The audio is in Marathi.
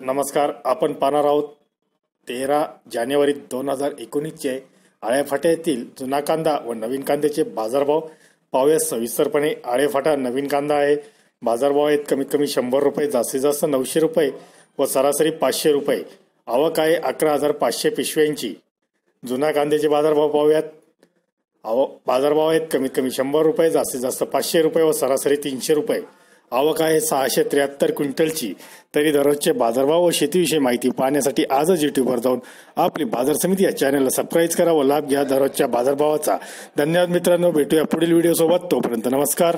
नमस्कार आपण पाहणार आहोत तेरा जानेवारी दोन हजार एकोणीसचे आळेफाटा येथील जुना कांदा व नवीन कांद्याचे बाजारभाव. पाहूया सविस्तरपणे आळेफाटा नवीन कांदा आहे. बाजारभाव आहेत कमीत कमी शंभर रुपये जास्तीत जास्त नऊशे रुपये व सरासरी पाचशे रुपये. आवक आहे अकरा हजार पाचशे पिशव्यांची. जुना कांद्याचे बाजारभाव पाहूयात. आव बाजारभाव आहेत कमीत कमी शंभर रुपये जास्तीत जास्त पाचशे रुपये व सरासरी तीनशे रुपये. आवक आहे सहाशे त्र्याहत्तर क्विंटलची. तरी दररोजचे बाजारभाव व शेतीविषयी माहिती पाहण्यासाठी आजच युट्यूबवर जाऊन आपली बाजार समिती या चॅनलला सबस्क्राईब करा व लाभ घ्या दररोजच्या बाजारभावाचा. धन्यवाद मित्रांनो भेटूया पुढील व्हिडिओ सोबत. तोपर्यंत नमस्कार.